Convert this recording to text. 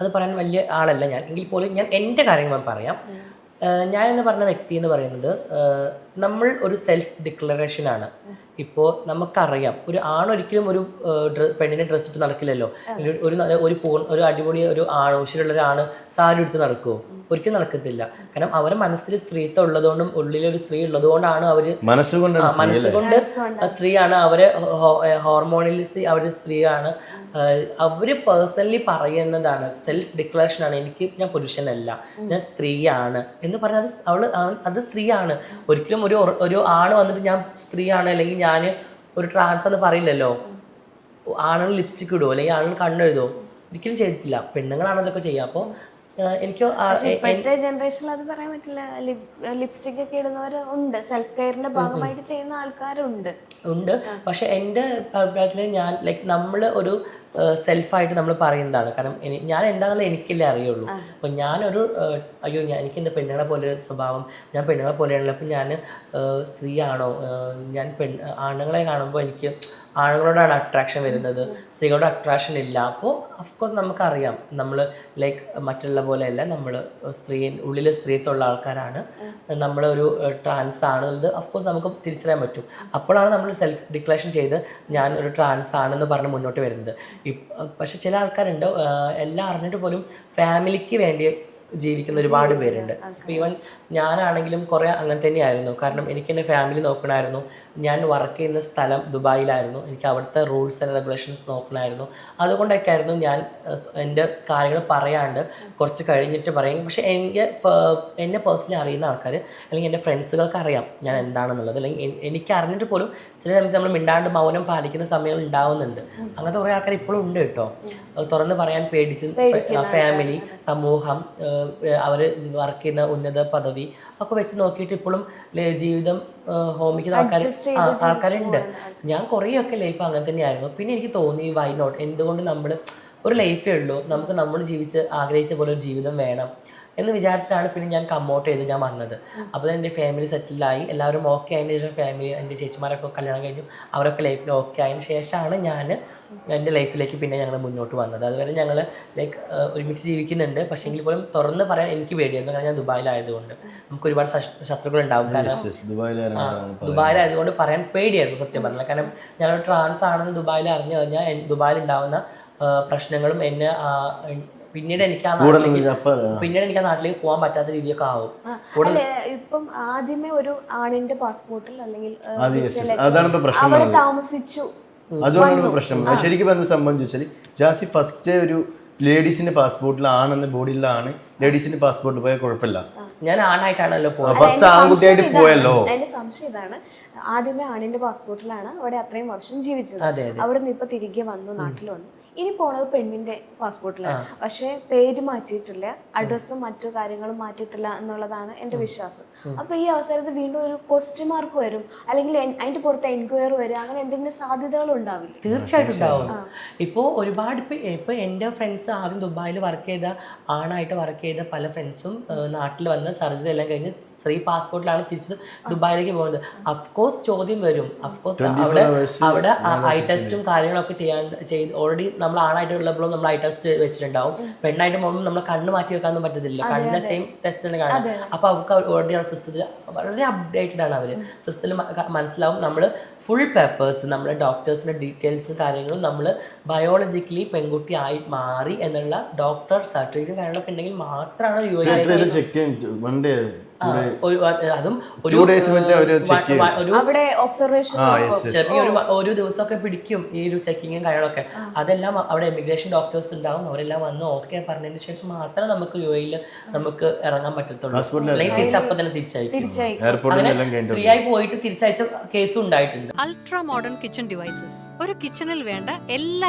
അത് പറയാൻ വലിയ ആളല്ല ഞാൻ. എങ്കിൽ പോലും ഞാൻ എന്റെ കാര്യങ്ങൾ പറയാം. ഞാൻ എന്ന് പറഞ്ഞ വ്യക്തി എന്ന് പറയുന്നത് നമ്മൾ ഒരു സെൽഫ് ഡിക്ലറേഷൻ ആണ്. ഇപ്പോൾ നമുക്കറിയാം ഒരു ആണൊരിക്കലും ഒരു പെണ്ണിനെ ഡ്രസ് ഇട്ട് നടക്കില്ലല്ലോ. ഒരു- ഒരു ഒരു പൂർ ഒരു അടിപൊളി ഒരു ആണ് ഉശിരുള്ള ഒരാണ് സാരി എടുത്ത് നടക്കുമോ ഒരിക്കലും നടക്കത്തില്ല. കാരണം അവരുടെ മനസ്സിൽ സ്ത്രീത്വം ഉള്ളതുകൊണ്ടും ഉള്ളിലൊരു സ്ത്രീ ഉള്ളതുകൊണ്ടാണ് അവർ മനസ്സുകൊണ്ട് മനസ്സുകൊണ്ട് സ്ത്രീയാണ് അവർ ഹോർമോണിൽ അവർ സ്ത്രീയാണ്. അവർ പേഴ്സണലി പറയുന്നതാണ് സെൽഫ് ഡിക്ലറേഷൻ ആണ്. എനിക്ക് ഞാൻ പുരുഷനല്ല ഞാൻ സ്ത്രീയാണ് എന്ന് പറഞ്ഞാൽ അത് അവൾ അത് സ്ത്രീയാണ്. ഒരിക്കലും ഒരു ഒരു ആണ് വന്നിട്ട് ഞാൻ സ്ത്രീയാണ് അല്ലെങ്കിൽ ഞാൻ ഒരു ട്രാൻസ് എന്ന് പറയില്ലല്ലോ. ആണുങ്ങൾ ലിപ്സ്റ്റിക് ഇടുമോ അല്ലെങ്കിൽ ആണുങ്ങൾ കണ്ണെഴുതോ ഒരിക്കലും ചെയ്തിട്ടില്ല. പെണ്ണുങ്ങളാണ് ഇതൊക്കെ ചെയ്യുക. അപ്പോൾ എനിക്ക് ഇപ്പോഴത്തെ ജനറേഷനിൽ അത് പറയാൻ പറ്റില്ല. ലിപ്സ്റ്റിക് ഒക്കെ ഇടുന്നവർ ഉണ്ട്. സെൽഫ് കെയറിന്റെ ഭാഗമായിട്ട് ചെയ്യുന്ന ആൾക്കാരുണ്ട്. ഉണ്ട്. പക്ഷെ എന്റെ അഭിപ്രായത്തിൽ ഞാൻ ലൈക്ക് നമ്മൾ ഒരു സെൽഫായിട്ട് നമ്മൾ പറയുന്നതാണ്. കാരണം ഞാൻ എന്താണെന്ന് എനിക്കല്ലേ അറിയുള്ളൂ. അപ്പം ഞാനൊരു അയ്യോ ഞാൻ എനിക്ക് എന്താ പെണ്ണുങ്ങളെ പോലെ ഒരു സ്വഭാവം. ഞാൻ പെണ്ണുങ്ങളെ പോലെയാണല്ലോ. അപ്പം ഞാൻ സ്ത്രീയാണോ? ഞാൻ പെൺ ആണുങ്ങളെ കാണുമ്പോൾ എനിക്ക് ആണുങ്ങളോടാണ് അട്രാക്ഷൻ വരുന്നത്. സ്ത്രീകളോട് അട്രാക്ഷൻ ഇല്ല. അപ്പോൾ അഫ്കോഴ്സ് നമുക്കറിയാം. നമ്മൾ ലൈക്ക് മറ്റുള്ള പോലെയല്ല. നമ്മൾ സ്ത്രീ ഉള്ളിൽ സ്ത്രീത്വമുള്ള ആൾക്കാരാണ്. നമ്മളൊരു ട്രാൻസ് ആണ്. എന്നത് അഫ്കോഴ്സ് നമുക്ക് തിരിച്ചറിയാൻ പറ്റും. അപ്പോഴാണ് നമ്മൾ സെൽഫ് ഡിക്ലറേഷൻ ചെയ്ത് ഞാൻ ഒരു ട്രാൻസ് ആണെന്ന് പറഞ്ഞ് മുന്നോട്ട് വരുന്നത്. പക്ഷെ ചില ആൾക്കാരുണ്ട് എല്ലാം അറിഞ്ഞിട്ട് പോലും ഫാമിലിക്ക് വേണ്ടി ജീവിക്കുന്ന ഒരുപാട് പേരുണ്ട്. ഇപ്പം ഈവൻ ഞാനാണെങ്കിലും കുറേ അങ്ങനെ തന്നെയായിരുന്നു. കാരണം എനിക്ക് എന്റെ ഫാമിലി നോക്കണമായിരുന്നു ഞാൻ വർക്ക് ചെയ്യുന്ന സ്ഥലം ദുബായിലായിരുന്നു. എനിക്ക് അവിടുത്തെ റൂൾസ് ആൻഡ് റെഗുലേഷൻസ് നോക്കണമായിരുന്നു. അതുകൊണ്ടൊക്കെ ആയിരുന്നു ഞാൻ എന്റെ കാര്യങ്ങൾ പറയാണ്ട് കുറച്ച് കഴിഞ്ഞിട്ട് പറയും. പക്ഷേ എനിക്ക് എന്നെ പേഴ്സണലി അറിയുന്ന ആൾക്കാർ അല്ലെങ്കിൽ എന്റെ ഫ്രണ്ട്സുകൾക്ക് അറിയാം ഞാൻ എന്താണെന്നുള്ളത്. അല്ലെങ്കിൽ എനിക്ക് അറിഞ്ഞിട്ട് പോലും ചില സമയത്ത് നമ്മൾ മിണ്ടാണ്ട് മൗനം പാലിക്കുന്ന സമയം ഉണ്ടാവുന്നുണ്ട്. അങ്ങനത്തെ കുറേ ആൾക്കാർ ഇപ്പോഴും ഉണ്ട് കേട്ടോ. അത് തുറന്ന് പറയാൻ പേടിച്ച് ഫാമിലി സമൂഹം അവർ വർക്ക് ചെയ്യുന്ന ഉന്നത പദവി ഒക്കെ വെച്ച് നോക്കിയിട്ട് ഇപ്പോഴും ജീവിതം ഹോമിക്കുന്ന ആൾക്കാർ ആൾക്കാരുണ്ട്. ഞാൻ കുറേയൊക്കെ ലൈഫ് അങ്ങനെ തന്നെയായിരുന്നു. പിന്നെ എനിക്ക് തോന്നി വൈ നോട്ട് എന്തുകൊണ്ട് നമ്മൾ ഒരു ലൈഫേ ഉള്ളൂ? നമുക്ക് നമ്മൾ ജീവിച്ച് ആഗ്രഹിച്ച പോലെ ഒരു ജീവിതം വേണം. എന്ന് വിചാരിച്ചിട്ടാണ് പിന്നെ ഞാൻ കമ്മോട്ട് ചെയ്ത് ഞാൻ വന്നത്. അപ്പോൾ തന്നെ എന്റെ ഫാമിലി സെറ്റിലായി എല്ലാവരും ഓക്കെ ആയതിന് ശേഷം ഫാമിലി എന്റെ ചേച്ചിമാരൊക്കെ കല്യാണം കഴിഞ്ഞു. അവരൊക്കെ ലൈഫിൽ ഓക്കെ ആയതിനു ശേഷമാണ് ഞാൻ എന്റെ ലൈഫിലേക്ക് പിന്നെ ഞങ്ങൾ മുന്നോട്ട് വന്നത്. അതുവരെ ഞങ്ങൾ ലൈക്ക് ഒരുമിച്ച് ജീവിക്കുന്നുണ്ട്. പക്ഷേ എങ്കിൽ പോലും തുറന്ന് പറയാൻ എനിക്ക് പേടിയായിരുന്നു. കാരണം ഞാൻ ദുബായിലായതുകൊണ്ട്. നമുക്ക് ഒരുപാട് ശത്രുക്കൾ ഉണ്ടാവും കാരണം ദുബായിലായതുകൊണ്ട് പറയാൻ പേടിയായിരുന്നു സത്യം പറഞ്ഞാൽ. കാരണം ഞങ്ങൾ ട്രാൻസ് ആണെന്ന് ദുബായിൽ അറിഞ്ഞു കഴിഞ്ഞാൽ ദുബായിൽ ഉണ്ടാവുന്ന പ്രശ്നങ്ങളും എന്നെ പിന്നീട് എനിക്ക് ആ നാട്ടിലേക്ക് പിന്നീട് എനിക്ക് ആ നാട്ടിലേക്ക് പോകാൻ പറ്റാത്ത രീതിയൊക്കെ ആവും. ഇപ്പം ആദ്യമേ ഒരു ആണിന്റെ പാസ്പോർട്ടിൽ അല്ലെങ്കിൽ അവിടെ താമസിച്ചു അതുകൊണ്ടാണ് പ്രശ്നം ശരിക്കും എന്താ സംബന്ധിച്ചാൽ ജാസി ഫസ്റ്റ് ഒരു ലേഡീസിന്റെ പാസ്പോർട്ടിൽ ആണെന്ന് ബോഡിയിലാണ് ലേഡീസിന്റെ പാസ്പോർട്ട് പോയാൽ കുഴപ്പമില്ല. ഞാൻ ആണായിട്ടാണല്ലോ പോകുന്നത് ഫസ്റ്റ് ആൺകുട്ടിയായിട്ട് പോയല്ലോ. എന്റെ സംശയം ഇതാണ്. ആദ്യമേ ആണിന്റെ പാസ്പോർട്ടിലാണ് അവിടെ അത്രയും വർഷം ജീവിച്ചത്. അവിടെ നിന്ന് ഇപ്പൊ തിരികെ വന്നു നാട്ടിൽ വന്നു ഇനി പോണത് പെണ്ണിന്റെ പാസ്പോർട്ടിലാണ്. പക്ഷെ പേര് മാറ്റിയിട്ടില്ല അഡ്രസ്സും മറ്റു കാര്യങ്ങളും മാറ്റിയിട്ടില്ല എന്നുള്ളതാണ് എന്റെ വിശ്വാസം. അപ്പൊ ഈ അവസരത്തിൽ വീണ്ടും ഒരു ക്വസ്റ്റ്യൻ മാർക്ക് വരും. അല്ലെങ്കിൽ അതിന്റെ പുറത്ത് എൻക്വയറി വരും. അങ്ങനെ എന്തെങ്കിലും സാധ്യതകൾ ഉണ്ടാവില്ല? തീർച്ചയായിട്ടും ഉണ്ടാവും. ഇപ്പോൾ ഒരുപാട് ഇപ്പൊ എന്റെ എന്റെ ഫ്രണ്ട്സ് ആദ്യം ദുബായിൽ വർക്ക് ചെയ്ത ആണായിട്ട് വർക്ക് ചെയ്ത പല ഫ്രണ്ട്സും നാട്ടിൽ വന്ന് സർജറി എല്ലാം കഴിഞ്ഞ് സ്ത്രീ പാസ്പോർട്ടിലാണ് തിരിച്ച് ദുബായിലേക്ക് പോകുന്നത്. അഫ്കോഴ്സ് ചോദ്യം വരും. അഫ്കോഴ്സ് അവിടെ അവിടെ ഐ ടെസ്റ്റും കാര്യങ്ങളൊക്കെ ചെയ്യാൻ ചെയ്ത് ഓൾറെഡി നമ്മൾ ആണായിട്ട് ഉള്ളപ്പോഴും നമ്മൾ ഐ ടെസ്റ്റ് വെച്ചിട്ടുണ്ടാവും. പെണ്ണായിട്ട് പോകുമ്പോൾ നമ്മൾ കണ്ണ് മാറ്റി വെക്കാനൊന്നും പറ്റത്തില്ല കണ്ണിന്റെ സെയിം ടെസ്റ്റ് തന്നെ കാണാം. അപ്പോൾ അവർക്ക് ഓൾറെഡി ആ സിസ്റ്റത്തിൽ വളരെ അപ്ഡേറ്റഡ് ആണ് അവർ. സിസ്റ്റത്തിൽ മനസ്സിലാവും നമ്മൾ ഫുൾ പേപ്പേഴ്സ് നമ്മുടെ ഡോക്ടേഴ്സിന്റെ ഡീറ്റെയിൽസ് കാര്യങ്ങളും നമ്മൾ ബയോളജിക്കലി പെൺകുട്ടി ആയി മാറി എന്നുള്ള ഡോക്ടർ സർട്ടിഫിക്കറ്റ് കാര്യങ്ങളൊക്കെ ഉണ്ടെങ്കിൽ മാത്രമാണ് യു അതും ഒരു അവിടെ ഒബ്സർവേഷൻ ഒരു ദിവസമൊക്കെ പിടിക്കും ഈ ഒരു ചെക്കിങ്ങും കാര്യങ്ങളൊക്കെ. അതെല്ലാം അവിടെ എമിഗ്രേഷൻ ഡോക്ടേഴ്സ് ഉണ്ടാവും. അവരെല്ലാം വന്ന് ഓക്കെ പറഞ്ഞതിന് ശേഷം മാത്രമേ നമുക്ക് യു എയിൽ നമുക്ക് ഇറങ്ങാൻ പറ്റത്തുള്ളൂ. അല്ലെങ്കിൽ തിരിച്ചപ്പം തന്നെ തിരിച്ചയക്കും. ഫ്രീ ആയി പോയിട്ട് തിരിച്ചയച്ച കേസും ഉണ്ടായിട്ടുണ്ട്. അൾട്രാ മോഡേൺ കിച്ചൺ ഡിവൈസസ് ഒരു കിച്ചണിൽ വേണ്ട എല്ലാ